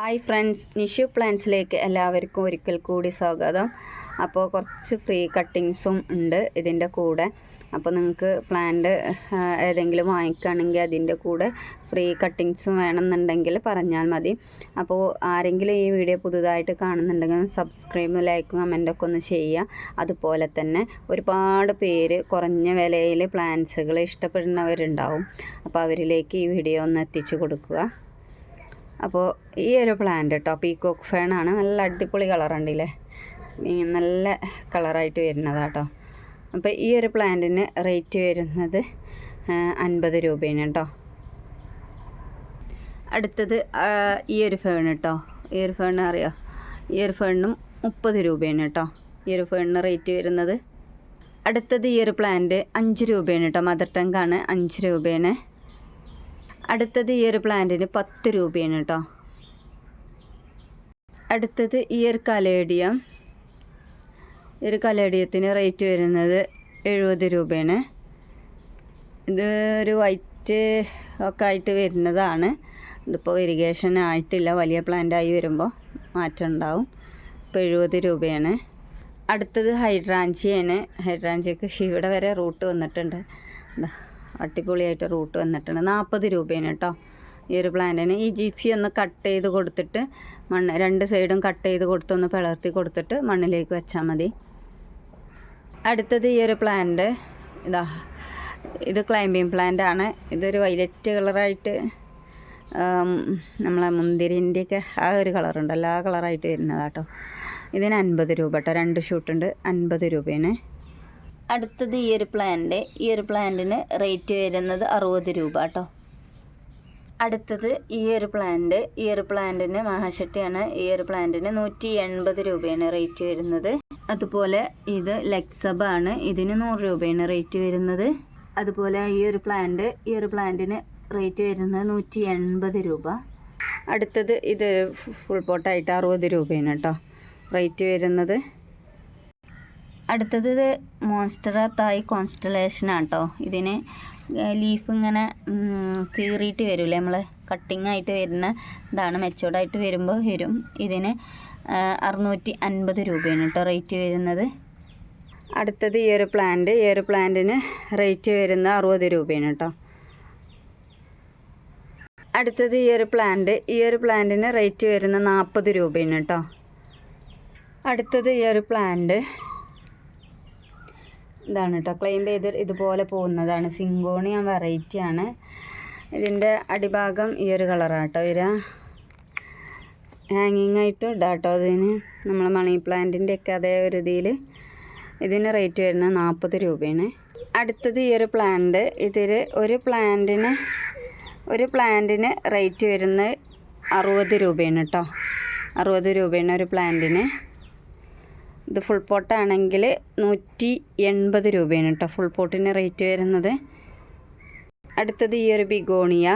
Hi friends Nishu പ്ലാൻസിലേക്ക് എല്ലാവർക്കും ഒരിക്കൽ കൂടി സ്വാഗതം. അപ്പോൾ കുറച്ച് ഫ്രീ കട്ടിങ്സും ഉണ്ട് ഇതിന്റെ കൂടെ. അപ്പോൾ നിങ്ങൾക്ക് പ്ലാന്റ് ഏതെങ്കിലും വാങ്ങിക്കുകയാണെങ്കിൽ അതിന്റെ കൂടെ ഫ്രീ കട്ടിങ്സും വേണമെന്നുണ്ടെങ്കിൽ പറഞ്ഞാൽ മതി. അപ്പോൾ ആരെങ്കിലും ഈ വീഡിയോ പുതുതായിട്ട് കാണുന്നുണ്ടെങ്കിൽ സബ്സ്ക്രൈബ് ലൈക്കും കമന്റൊക്കെ ഒന്ന് ചെയ്യുക. അതുപോലെ തന്നെ ഒരുപാട് പേര് കുറഞ്ഞ വിലയിൽ പ്ലാന്റ്സുകൾ ഇഷ്ടപ്പെടുന്നവരുണ്ടാവും. അപ്പോൾ അവരിലേക്ക് ഈ വീഡിയോ ഒന്ന് എത്തിച്ചു കൊടുക്കുക. അപ്പോൾ ഈ ഒരു പ്ലാന്റ് കേട്ടോ പീക്കോക്ക് ഫേണാണ് നല്ല അടിപൊളി കളറുണ്ടല്ലേ നല്ല കളറായിട്ട് വരുന്നതാണ് കേട്ടോ അപ്പോൾ ഈ ഒരു പ്ലാന്റിന് റേറ്റ് വരുന്നത് അൻപത് രൂപയാണ് കേട്ടോ അടുത്തത് ഈ ഒരു ഫേൺ കേട്ടോ ഈ ഒരു ഫേൺ അറിയാം? ഈ ഒരു ഫേണിനും മുപ്പത് രൂപയാണ് കേട്ടോ ഈ ഒരു ഫേണിന് റേറ്റ് വരുന്നത്. അടുത്തത് ഈ ഒരു പ്ലാന്റ് അഞ്ച് രൂപയാണ് കേട്ടോ മദർ ടങ്കാണ് അഞ്ച് രൂപയാണ് അടുത്തത് ഈ ഒരു പ്ലാന്റിന് പത്ത് രൂപയാണ് കേട്ടോ അടുത്തത് ഈ ഒരു കലേഡിയം. ഈ ഒരു കലേഡിയത്തിന് റേറ്റ് വരുന്നത് എഴുപത് രൂപയാണ്. ഇത് ഒരു വൈറ്റ് ഒക്കെ ആയിട്ട് വരുന്നതാണ്. ഇതിപ്പോൾ ഇറിഗേഷൻ ആയിട്ടില്ല. വലിയ പ്ലാന്റായി വരുമ്പോൾ മാറ്റം ഉണ്ടാവും. ഇപ്പോൾ എഴുപത് രൂപയാണ്. അടുത്തത് ഹൈഡ്രാഞ്ചിയാണ്. ഹൈഡ്രാഞ്ചിക്ക് ഇവിടെ വരെ റൂട്ട് വന്നിട്ടുണ്ട്. ദാ. അടിപൊളിയായിട്ട് റൂട്ട് വന്നിട്ടുണ്ട്. നാൽപ്പത് രൂപയാണ് കേട്ടോ ഈ ഒരു പ്ലാന്റിന്. ഈ ജിഫി ഒന്ന് കട്ട് ചെയ്ത് കൊടുത്തിട്ട് മണ്ണ് രണ്ട് സൈഡും കട്ട് ചെയ്ത് കൊടുത്തൊന്ന് പിളർത്തി കൊടുത്തിട്ട് മണ്ണിലേക്ക് വെച്ചാൽ മതി. അടുത്തത് ഈ ഒരു പ്ലാന്റ് ഇതാ ഇത് ക്ലൈമ്പിങ് പ്ലാന്റ് ആണ്. ഇതൊരു വൈലറ്റ് കളറായിട്ട് നമ്മളെ മുന്തിരിന്റെയൊക്കെ ആ ഒരു കളറുണ്ടല്ലോ ആ കളറായിട്ട് വരുന്നതാട്ടോ ഇതിന് അൻപത് രൂപ കേട്ടോ. രണ്ട് ഷൂട്ടുണ്ട് അൻപത് രൂപയാണ്. അടുത്തത് ഈ ഒരു പ്ലാന്റ് ഈ ഒരു പ്ലാന്റിന് റേറ്റ് വരുന്നത് അറുപത് രൂപ കേട്ടോ അടുത്തത് ഈ ഒരു പ്ലാന്റ് ഈ ഒരു പ്ലാന്റിന് മഹാശക്തിയാണ് ഈ ഒരു പ്ലാന്റിന് നൂറ്റി എൺപത് രൂപയാണ് റേറ്റ് വരുന്നത്. അതുപോലെ ഇത് ലെക്സബ് ആണ് ഇതിന് നൂറ് രൂപയാണ് റേറ്റ് വരുന്നത്. അതുപോലെ ഈ ഒരു പ്ലാന്റ് ഈ ഒരു പ്ലാന്റിന് റേറ്റ് വരുന്നത് നൂറ്റി എൺപത് രൂപ. അടുത്തത് ഇത് ഫുൾ പോട്ടായിട്ട് അറുപത് രൂപയാണ് കേട്ടോ റേറ്റ് വരുന്നത്. അടുത്തത് മോൺസ്റ്റർ തായ് കോൺസ്റ്റലേഷൻ ആട്ടോ. ഇതിന് ലീഫ് ഇങ്ങനെ കീറിയിട്ട് വരില്ലേ നമ്മൾ കട്ടിങ് ആയിട്ട് വരുന്ന ഇതാണ് മെച്ചോർഡായിട്ട് വരുമ്പോൾ വരും. ഇതിന് അറുന്നൂറ്റി അൻപത് രൂപയാണ് കേട്ടോ റേറ്റ് വരുന്നത്. അടുത്തത് ഈ ഒരു പ്ലാന്റ് ഈ ഒരു പ്ലാന്റിന് റേറ്റ് വരുന്നത് അറുപത് രൂപയാണ് കേട്ടോ അടുത്തത് ഈ ഒരു പ്ലാന്റ് ഈ ഒരു പ്ലാന്റിന് റേറ്റ് വരുന്നത് നാൽപ്പത് രൂപയാണ് കേട്ടോ അടുത്തത് ഈ ഒരു പ്ലാന്റ് ഇതാണ് കേട്ടോ ക്ലെയിം ചെയ്ത് ഇതുപോലെ പോകുന്നതാണ്. സിങ്കോണിയ വെറൈറ്റി ആണ്. ഇതിന്റെ അടിഭാഗം ഈ ഒരു കളറാണ് കേട്ടോ വരിക ഹാങ്ങിങ് ആയിട്ട് ഇടാം കേട്ടോ അതിന് നമ്മൾ മണി പ്ലാന്റിന്റെ ഒക്കെ അതേ ഒരു ഇതിൽ ഇതിന് റേറ്റ് വരുന്നത് നാൽപ്പത് രൂപയാണ്. അടുത്തത് ഈ ഒരു പ്ലാന്റ് ഇതിൽ ഒരു പ്ലാന്റിന് ഒരു പ്ലാന്റിന് റേറ്റ് വരുന്നത് അറുപത് രൂപയാണ് കേട്ടോ അറുപത് രൂപയാണ് ഒരു പ്ലാന്റിന് ഇത് ഫുൾ പോട്ടാണെങ്കിൽ നൂറ്റി എൺപത് രൂപയാണ് കേട്ടോ ഫുൾ പോട്ടിന് റേറ്റ് വരുന്നത്. അടുത്തത് ഈ ഒരു ബിഗോണിയ.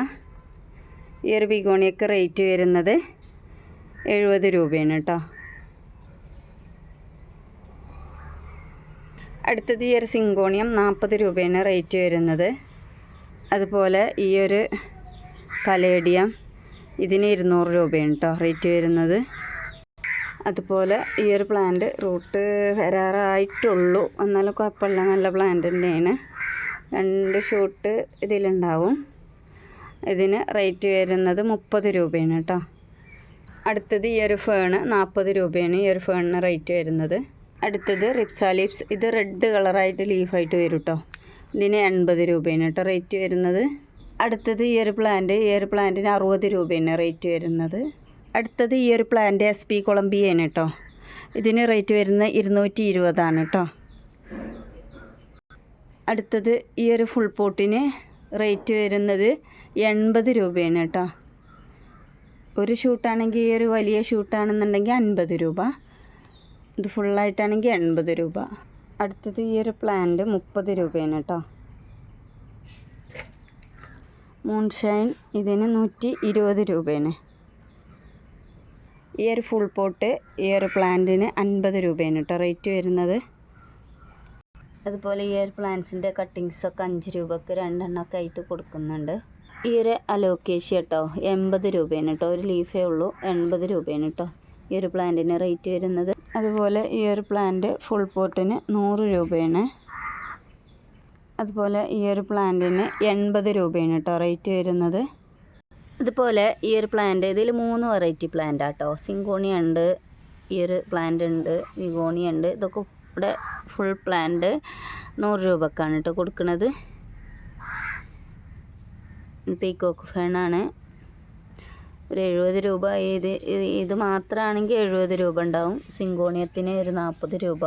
ഈ ഒരു ബിഗോണിയക്ക് റേറ്റ് വരുന്നത് എഴുപത് രൂപയാണ് കേട്ടോ അടുത്തത് ഈ ഒരു സിങ്കോണിയം നാൽപ്പത് രൂപയാണ് റേറ്റ് വരുന്നത്. അതുപോലെ ഈ ഒരു കലേഡിയം ഇതിന് ഇരുന്നൂറ് രൂപയാണ് കേട്ടോ റേറ്റ് വരുന്നത്. അതുപോലെ ഈ ഒരു പ്ലാന്റ് റൂട്ട് വരാറായിട്ടുള്ളൂ. എന്നാലും കുഴപ്പമില്ല. നല്ല പ്ലാന്റ് തന്നെയാണ്. രണ്ട് ഷൂട്ട് ഇതിലുണ്ടാവും. ഇതിന് റേറ്റ് വരുന്നത് മുപ്പത് രൂപയാണ് കേട്ടോ. അടുത്തത് ഈ ഒരു ഫേണ് നാൽപ്പത് രൂപയാണ് ഈ ഒരു ഫേണിന് റേറ്റ് വരുന്നത്. അടുത്തത് റിപ്സാ ലീപ്സ് ഇത് റെഡ് കളറായിട്ട് ലീഫായിട്ട് വരും കേട്ടോ ഇതിന് എൺപത് രൂപയാണ് കേട്ടോ റേറ്റ് വരുന്നത്. അടുത്തത് ഈ ഒരു പ്ലാന്റ് ഈ ഒരു പ്ലാന്റിന് അറുപത് രൂപയാണ് റേറ്റ് വരുന്നത്. അടുത്തത് ഈ ഒരു പ്ലാന്റ് എസ് പി കൊളംബിയാണ് കേട്ടോ ഇതിന് റേറ്റ് വരുന്നത് ഇരുന്നൂറ്റി ഇരുപതാണ് കേട്ടോ അടുത്തത് ഈ ഒരു ഫുൾ പോട്ടിന് റേറ്റ് വരുന്നത് എൺപത് രൂപയാണ് കേട്ടോ ഒരു ഷൂട്ടാണെങ്കിൽ ഈ ഒരു വലിയ ഷൂട്ടാണെന്നുണ്ടെങ്കിൽ അൻപത് രൂപ. ഇത് ഫുള്ളായിട്ടാണെങ്കിൽ എൺപത് രൂപ. അടുത്തത് ഈ ഒരു പ്ലാന്റ് മുപ്പത് രൂപയാണ് കേട്ടോ മൂൺഷൈൻ ഇതിന് നൂറ്റി ഇരുപത് രൂപയാണ്. ഈ ഒരു ഫുൾ പോട്ട് ഈ ഒരു പ്ലാന്റിന് അൻപത് രൂപയാണ് കേട്ടോ റേറ്റ് വരുന്നത്. അതുപോലെ ഈ ഒരു പ്ലാന്റ്സിന്റെ കട്ടിങ്സൊക്കെ അഞ്ച് രൂപക്ക് രണ്ടെണ്ണമൊക്കെ ആയിട്ട് കൊടുക്കുന്നുണ്ട്. ഈ ഒരു അലോക്കേഷ്യ കേട്ടോ എൺപത് രൂപയാണ് കേട്ടോ ഒരു ലീഫേ ഉള്ളൂ എൺപത് രൂപയാണ് കേട്ടോ ഈ ഒരു പ്ലാന്റിന് റേറ്റ് വരുന്നത്. അതുപോലെ ഈ ഒരു പ്ലാന്റ് ഫുൾ പോട്ടിന് നൂറ് രൂപയാണ്. അതുപോലെ ഈ ഒരു പ്ലാന്റിന് എൺപത് രൂപയാണ് കേട്ടോ റേറ്റ് വരുന്നത്. അതുപോലെ ഈ ഒരു പ്ലാന്റ് ഇതിൽ മൂന്ന് വെറൈറ്റി പ്ലാന്റ് ആട്ടോ. സിങ്കോണിയ ഉണ്ട് ഈ ഒരു പ്ലാന്റ് ഉണ്ട് വിഗോണിയ ഉണ്ട്. ഇതൊക്കെ ഇവിടെ ഫുൾ പ്ലാന്റ് നൂറ് രൂപക്കാണ് കേട്ടോ കൊടുക്കുന്നത് പീക്കോക്ക് ഫേണാണ് ഒരു എഴുപത് രൂപ ഇത് ഇത് മാത്രമാണെങ്കിൽ എഴുപത് രൂപ ഉണ്ടാവും. സിങ്കോണിയത്തിന് ഒരു നാൽപ്പത് രൂപ.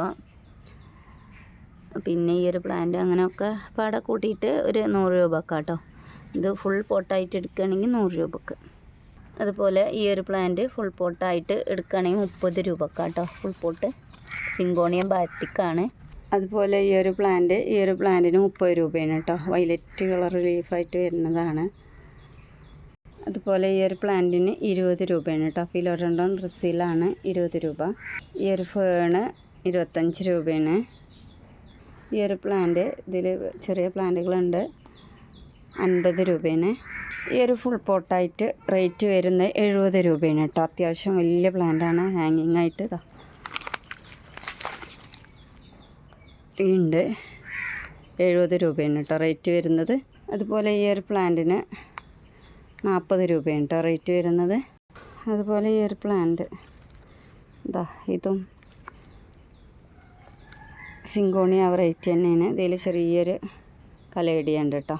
പിന്നെ ഈ ഒരു പ്ലാന്റ് അങ്ങനെയൊക്കെ പാടെ കൂട്ടിയിട്ട് ഒരു നൂറ് രൂപക്കാട്ടോ. കേട്ടോ ഇത് ഫുൾ പോട്ടായിട്ട് എടുക്കുകയാണെങ്കിൽ നൂറ് രൂപക്ക്. അതുപോലെ ഈ ഒരു പ്ലാന്റ് ഫുൾ പോട്ടായിട്ട് എടുക്കുകയാണെങ്കിൽ മുപ്പത് രൂപക്ക് കേട്ടോ ഫുൾ പോട്ട് സിങ്കോണിയം ബാറ്റിക്കാണ് അതുപോലെ ഈ ഒരു പ്ലാന്റ് ഈ ഒരു പ്ലാന്റിന് മുപ്പത് രൂപയാണ് കേട്ടോ. വൈലറ്റ് കളർ ലീഫായിട്ട് വരുന്നതാണ്. അതുപോലെ ഈ ഒരു പ്ലാന്റിന് ഇരുപത് രൂപയാണ് കേട്ടോ. ഫിലോഡൻഡോൺ ബ്രസീലാണ് ഇരുപത് രൂപ. ഈ ഒരു ഫേണ് ഇരുപത്തഞ്ച് രൂപയാണ്. ഈ ഒരു പ്ലാന്റ് ഇതിൽ ചെറിയ പ്ലാന്റുകളുണ്ട് അൻപത് രൂപയാണ്. ഈ ഒരു ഫുൾ പോട്ടായിട്ട് റേറ്റ് വരുന്നത് എഴുപത് രൂപയാണ് കേട്ടോ. അത്യാവശ്യം വലിയ പ്ലാന്റാണ് ഹാങ്ങിങ് ആയിട്ട് ഇതാ ഉണ്ട്. എഴുപത് രൂപയാണ് കേട്ടോ റേറ്റ് വരുന്നത്. അതുപോലെ ഈ ഒരു പ്ലാന്റിന് നാൽപ്പത് രൂപയാണ് കേട്ടോ റേറ്റ് വരുന്നത്. അതുപോലെ ഈ ഒരു പ്ലാന്റ് ഇതാ ഇതും സിങ്കോണിയ റേറ്റ് തന്നെയാണ്. ഇതിൽ ചെറിയൊരു കലയിടിയുണ്ട് കേട്ടോ.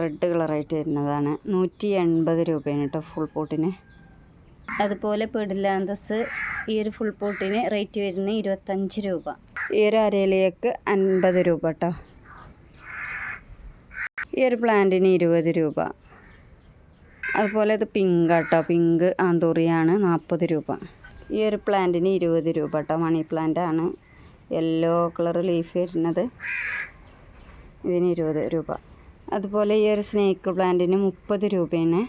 റെഡ് കളറായിട്ട് വരുന്നതാണ്. നൂറ്റി എൺപത് രൂപയാണ് കേട്ടോ ഫുൾ പോട്ടിന് അതുപോലെ പെടില്ലാന്തസ് ഈ ഒരു ഫുൾ പോട്ടിന് റേറ്റ് വരുന്നത് ഇരുപത്തഞ്ച് രൂപ. ഈ ഒരു അരയിലേക്ക് അൻപത് രൂപ കേട്ടോ. ഈ ഒരു പ്ലാന്റിന് ഇരുപത് രൂപ. അതുപോലെ ഇത് പിങ്ക് കേട്ടോ പിങ്ക് ആന്തൂറിയാണ് നാൽപ്പത് രൂപ. ഈ ഒരു പ്ലാന്റിന് ഇരുപത് രൂപ കേട്ടോ. മണി പ്ലാന്റ് ആണ്. യെല്ലോ കളർ ലീഫ് വരുന്നത്. ഇതിന് ഇരുപത് രൂപ. അതുപോലെ ഈ ഒരു സ്നേക്ക് പ്ലാന്റിന് മുപ്പത് രൂപയാണ്.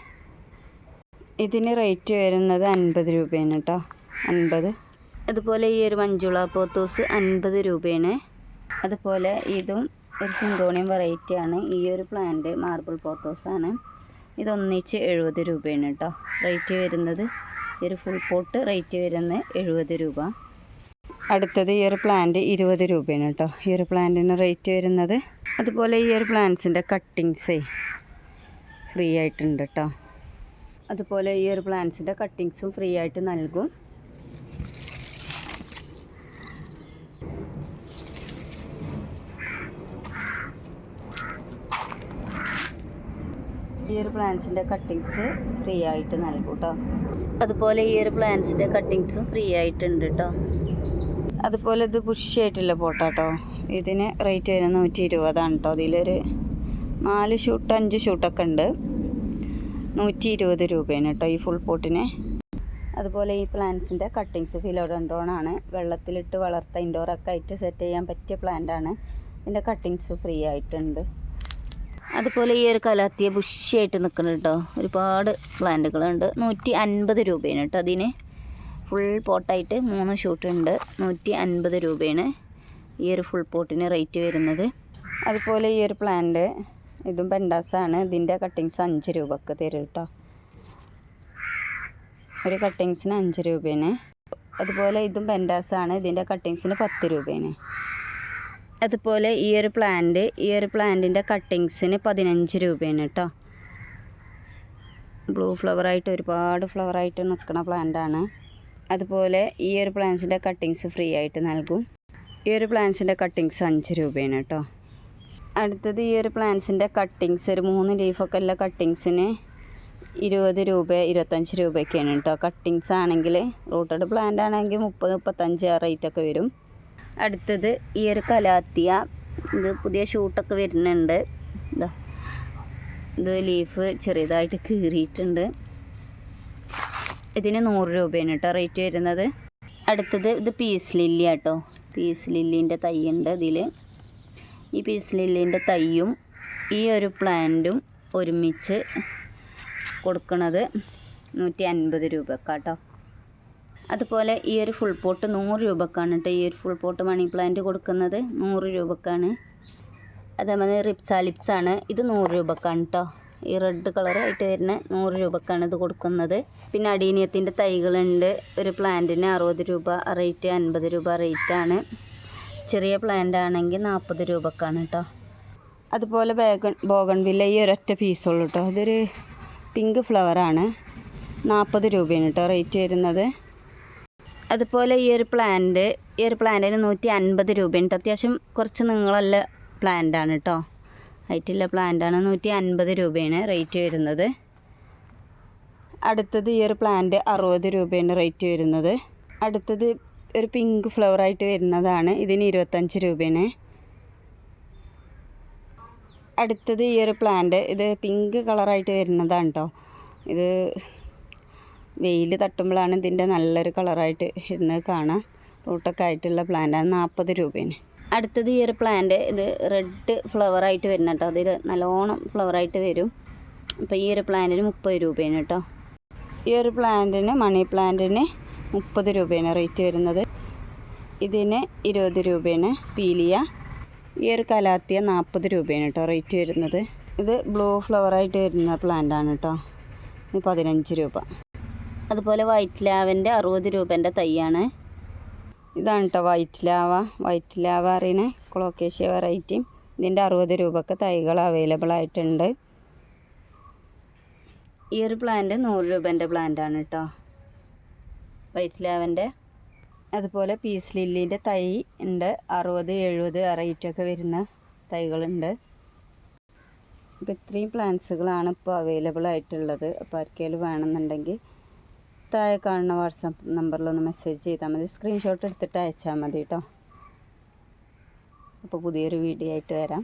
ഇതിന് റേറ്റ് വരുന്നത് അൻപത് രൂപയാണ് കേട്ടോ അൻപത്. അതുപോലെ ഈ ഒരു മഞ്ജുള പോത്തോസ് അൻപത് രൂപയാണ്. അതുപോലെ ഇതും ഒരു സിംഗോണിയം വെറൈറ്റി ആണ്. ഈ ഒരു പ്ലാന്റ് മാർബിൾ പോത്തോസാണ് ഇതൊന്നിച്ച് എഴുപത് രൂപയാണ് കേട്ടോ റേറ്റ് വരുന്നത് ഈ ഒരു ഫുൾ പോട്ട് റേറ്റ് വരുന്നത് എഴുപത് രൂപ. അടുത്തത് ഈ ഒരു പ്ലാന്റ് ഇരുപത് രൂപയാണ് കേട്ടോ ഈ ഒരു പ്ലാന്റിന് റേറ്റ് വരുന്നത് അതുപോലെ ഈ ഒരു പ്ലാന്റ്സിന്റെ കട്ടിങ്സേ ഫ്രീ ആയിട്ടുണ്ട് കേട്ടോ അതുപോലെ ഈ ഒരു പ്ലാന്റ്സിന്റെ കട്ടിങ്സും ഫ്രീ ആയിട്ട് നൽകും. ഈ ഒരു പ്ലാന്റ്സിന്റെ കട്ടിങ്സ് ഫ്രീ ആയിട്ട് നൽകും കേട്ടോ അതുപോലെ ഈ ഒരു പ്ലാന്റ്സിന്റെ കട്ടിങ്സും ഫ്രീ ആയിട്ടുണ്ട് കേട്ടോ അതുപോലെ ഇത് ബുഷിയായിട്ടുള്ള പോട്ടാട്ടോ ഇതിന് റേറ്റ് വരുന്നത് നൂറ്റി ഇരുപതാണ് കേട്ടോ അതിലൊരു നാല് ഷൂട്ട് അഞ്ച് ഷൂട്ടൊക്കെ ഉണ്ട്. നൂറ്റി ഇരുപത് രൂപയാണ് കേട്ടോ ഈ ഫുൾ പോട്ടിന് അതുപോലെ ഈ പ്ലാന്റ്സിന്റെ കട്ടിങ്സ് ഫിലോഡൻഡ്രോണാണ് വെള്ളത്തിലിട്ട് വളർത്ത ഇൻഡോറൊക്കെ ആയിട്ട് സെറ്റ് ചെയ്യാൻ പറ്റിയ പ്ലാന്റ് ആണ്. ഇതിന്റെ കട്ടിങ്സ് ഫ്രീ ആയിട്ടുണ്ട്. അതുപോലെ ഈ ഒരു കലാത്തിയ ബുഷിയായിട്ട് നിൽക്കുന്നുണ്ട് കേട്ടോ ഒരുപാട് പ്ലാന്റുകളുണ്ട് നൂറ്റി അൻപത് രൂപയാണ് കേട്ടോ അതിന് ഫുൾ പോട്ടായിട്ട് മൂന്ന് ഷൂട്ടുണ്ട് നൂറ്റി അൻപത് രൂപയാണ്. ഈ ഒരു ഫുൾ പോട്ടിന് റേറ്റ് വരുന്നത്. അതുപോലെ ഈ ഒരു പ്ലാന്റ് ഇതും പെൻഡാസാണ് ഇതിന്റെ കട്ടിങ്സ് അഞ്ച് രൂപക്ക് തരും കേട്ടോ ഒരു കട്ടിങ്സിന് അഞ്ച് രൂപയാണ് അതുപോലെ ഇതും പെൻഡാസാണ് ഇതിന്റെ കട്ടിങ്സിന് പത്ത് രൂപയാണ് അതുപോലെ ഈ ഒരു പ്ലാന്റ് ഈ ഒരു പ്ലാന്റിന്റെ കട്ടിങ്സിന് പതിനഞ്ച് രൂപയാണ് കേട്ടോ ബ്ലൂ ഫ്ലവറായിട്ട് ഒരുപാട് ഫ്ലവറായിട്ട് നിൽക്കുന്ന പ്ലാന്റാണ് അതുപോലെ ഈ ഒരു പ്ലാന്റ്സിന്റെ കട്ടിങ്സ് ഫ്രീ ആയിട്ട് നൽകും. ഈ ഒരു പ്ലാന്റ്സിന്റെ കട്ടിങ്സ് അഞ്ച് രൂപയാണ് കേട്ടോ. അടുത്തത് ഈ ഒരു പ്ലാന്റ്സിന്റെ കട്ടിങ്സ് ഒരു മൂന്ന് ലീഫൊക്കെ ഉള്ള കട്ടിങ്സിന് ഇരുപത് രൂപ ഇരുപത്തഞ്ച് രൂപയൊക്കെയാണ് കേട്ടോ. കട്ടിങ്സ് ആണെങ്കിൽ റൂട്ടഡ് പ്ലാന്റ് ആണെങ്കിൽ മുപ്പത് മുപ്പത്തഞ്ച് ആ റേറ്റൊക്കെ വരും. അടുത്തത് ഈ ഒരു കലാത്തിയ ഇത് പുതിയ ഷൂട്ടൊക്കെ വരുന്നുണ്ട്. ഇതാ ഇത് ലീഫ് ചെറിയതായിട്ട് കീറിയിട്ടുണ്ട്. ഇതിന് നൂറ് രൂപയാണ് കേട്ടോ റേറ്റ് വരുന്നത്. അടുത്തത് ഇത് പീസ് ലില്ലി കേട്ടോ. പീസ് ലില്ലിന്റെ തൈ ഉണ്ട് ഇതിൽ ഈ പീസ് ലില്ലിന്റെ തൈയും ഈ ഒരു പ്ലാന്റും ഒരുമിച്ച് കൊടുക്കുന്നത് നൂറ്റി അൻപത് രൂപക്കാട്ടോ. അതുപോലെ ഈ ഒരു ഫുൾ പോട്ട് നൂറ് രൂപക്കാണ് കേട്ടോ ഈ ഒരു ഫുൾ പോട്ട് മണി പ്ലാന്റ് കൊടുക്കുന്നത്. നൂറ് രൂപക്കാണ്. അതേമാതിരി റിപ്സാലിപ്സാണ് ഇത് നൂറ് രൂപക്കാണ് കേട്ടോ ഈ റെഡ് കളറായിട്ട് വരുന്ന നൂറ് രൂപക്കാണ് ഇത് കൊടുക്കുന്നത്. പിന്നെ അടീനിയത്തിന്റെ തൈകളുണ്ട്. ഒരു പ്ലാന്റിന് അറുപത് രൂപ റേറ്റ് അൻപത് രൂപ റേറ്റാണ്. ചെറിയ പ്ലാന്റ് ആണെങ്കിൽ നാൽപ്പത് രൂപക്കാണ് കേട്ടോ അതുപോലെ ബേഗൺ ബോഗൺവില്ല ഈ ഒരൊറ്റ പീസുള്ളൂ കേട്ടോ അതൊരു പിങ്ക് ഫ്ലവറാണ് നാൽപ്പത് രൂപയാണ് കേട്ടോ റേറ്റ് വരുന്നത്. അതുപോലെ ഈ ഒരു പ്ലാന്റ് ഈ ഒരു പ്ലാന്റിന് നൂറ്റി അൻപത് രൂപയുണ്ട്. അത്യാവശ്യം കുറച്ച് നീളമുള്ള പ്ലാന്റാണ് കേട്ടോ ഹൈറ്റുള്ള പ്ലാന്റാണ് നൂറ്റി അൻപത് രൂപയാണ് റേറ്റ് വരുന്നത്. അടുത്തത് ഈ ഒരു പ്ലാന്റ് അറുപത് രൂപയാണ് റേറ്റ് വരുന്നത്. അടുത്തത് ഒരു പിങ്ക് ഫ്ലവർ ആയിട്ട് വരുന്നതാണ് ഇതിന് ഇരുപത്തഞ്ച് രൂപയാണ്. അടുത്തത് ഈ ഒരു പ്ലാന്റ് ഇത് പിങ്ക് കളറായിട്ട് വരുന്നതാണ് കേട്ടോ ഇത് വെയിൽ തട്ടുമ്പോഴാണ് ഇതിന്റെ നല്ലൊരു കളറായിട്ട് ഇരുന്ന് കാണാം. റൂട്ടൊക്കെ ആയിട്ടുള്ള പ്ലാന്റാണ് നാൽപ്പത് രൂപയാണ്. അടുത്തത് ഈ ഒരു പ്ലാന്റ് ഇത് റെഡ് ഫ്ലവറായിട്ട് വരുന്ന കേട്ടോ അതിൽ നല്ലോണം ഫ്ലവറായിട്ട് വരും. അപ്പോൾ ഈ ഒരു പ്ലാന്റിന് മുപ്പത് രൂപയാണ് കേട്ടോ ഈ ഒരു പ്ലാന്റിന് മണി പ്ലാന്റിന് മുപ്പത് രൂപയാണ് റേറ്റ് വരുന്നത്. ഇതിന് ഇരുപത് രൂപയാണ് പീലിയ. ഈ ഒരു കലാത്തിയ നാൽപ്പത് രൂപയാണ് കേട്ടോ റേറ്റ് വരുന്നത്. ഇത് ബ്ലൂ ഫ്ലവറായിട്ട് വരുന്ന പ്ലാന്റ് ആണ് കേട്ടോ പതിനഞ്ച് രൂപ. അതുപോലെ വൈറ്റ് ലാവന്റെ അറുപത് രൂപേന്റെ തൈയാണ്. ഇതാണ് കേട്ടോ വൈറ്റ് ലാവ വൈറ്റ് ലാവ അറിയുന്ന കൊളോക്കേഷ്യ വെറൈറ്റി ഇതിന്റെ അറുപത് രൂപക്ക് തൈകൾ അവൈലബിൾ ആയിട്ടുണ്ട്. ഈ ഒരു പ്ലാന്റ് നൂറ് രൂപേന്റെ പ്ലാന്റ് ആണ് കേട്ടോ വൈറ്റ് ലാവന്റെ അതുപോലെ പീസ് ലില്ലിന്റെ തൈ ഉണ്ട്. അറുപത് എഴുപത് റേറ്റൊക്കെ വരുന്ന തൈകളുണ്ട്. അപ്പോൾ ഇത്രയും പ്ലാന്റ്സുകളാണ് ഇപ്പോൾ അവൈലബിൾ ആയിട്ടുള്ളത്. അപ്പോൾ ആർക്കെങ്കിലും വേണമെന്നുണ്ടെങ്കിൽ താഴെ കാണുന്ന വാട്സാപ്പ് നമ്പറിലൊന്ന് മെസ്സേജ് ചെയ്താൽ മതി. സ്ക്രീൻഷോട്ട് എടുത്തിട്ട് അയച്ചാൽ മതി കേട്ടോ. അപ്പോൾ പുതിയൊരു വീഡിയോ ആയിട്ട് വരാം.